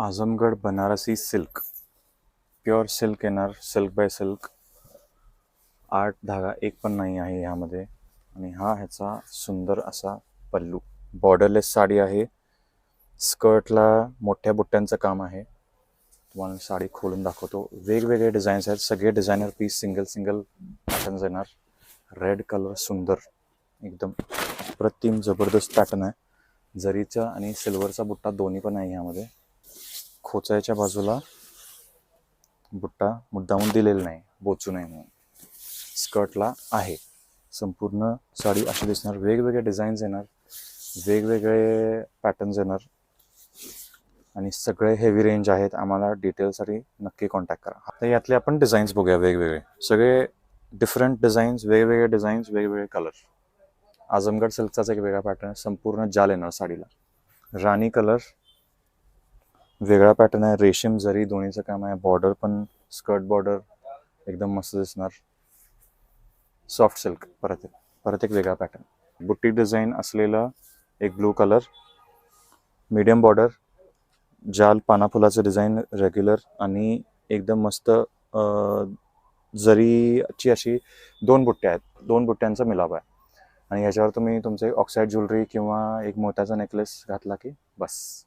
Azamgarh Banarasi silk. Pure silk येणार silk by silk. आठ धागा एक पण नाही आहे ह्यामध्ये आणि हा ह्याचा सुंदर असा पल्लू. बॉर्डरलेस साडी आहे. स्कर्टला मोठ्या बुट्ट्यांचं काम आहे. तुम्हाला साडी खोलून दाखवतो. वेगवेगळे डिझाईन्स आहेत. सगळे designer piece single single patterns येणार. रेड कलर सुंदर. एकदम अप्रतिम जबरदस्त पॅटर्न आहे. जरीचा आणि सिल्वरचा बुट्टा दोन्ही पण आहे ह्यामध्ये खोचायच्या बाजूला बुट्टा मुद्दामून दिलेला नाही बोचू नये म्हणून. स्कर्टला आहे. संपूर्ण साडी अशी दिसणार वेगवेगळे डिझाईन्स येणार वेगवेगळे पॅटर्न्स येणार आणि सगळे हेवी रेंज आहेत. आम्हाला डिटेलसाठी नक्की कॉन्टॅक्ट करा. आता यातले आपण डिझाईन्स बघूया वेगवेगळे. सगळे डिफरंट डिझाईन्स वेगवेगळे डिझाईन्स वेगवेगळे कलर आजमगड सिल्कचाच एक वेगळा पॅटर्न संपूर्ण जाल येणार साडीला. राणी कलर वेगळा पॅटर्न आहे. रेशीम जरी दोन्हीचं काम आहे बॉर्डर पण स्कर्ट बॉर्डर एकदम मस्त दिसणार. सॉफ्ट सिल्क परत एक परत एक वेगळा पॅटर्न बुट्टी डिझाईन असलेला एक ब्लू कलर मीडियम बॉर्डर जाल पानाफुलाचं डिझाईन रेग्युलर आणि एकदम मस्त जरीची अशी दोन बुट्ट्या आहेत. दोन बुट्ट्यांचा मिलाप आहे. आणि ह्याच्यावर तुम्ही तुमचे ऑक्साईड ज्वेलरी किंवा एक मोत्याचा नेकलेस घातला की बस.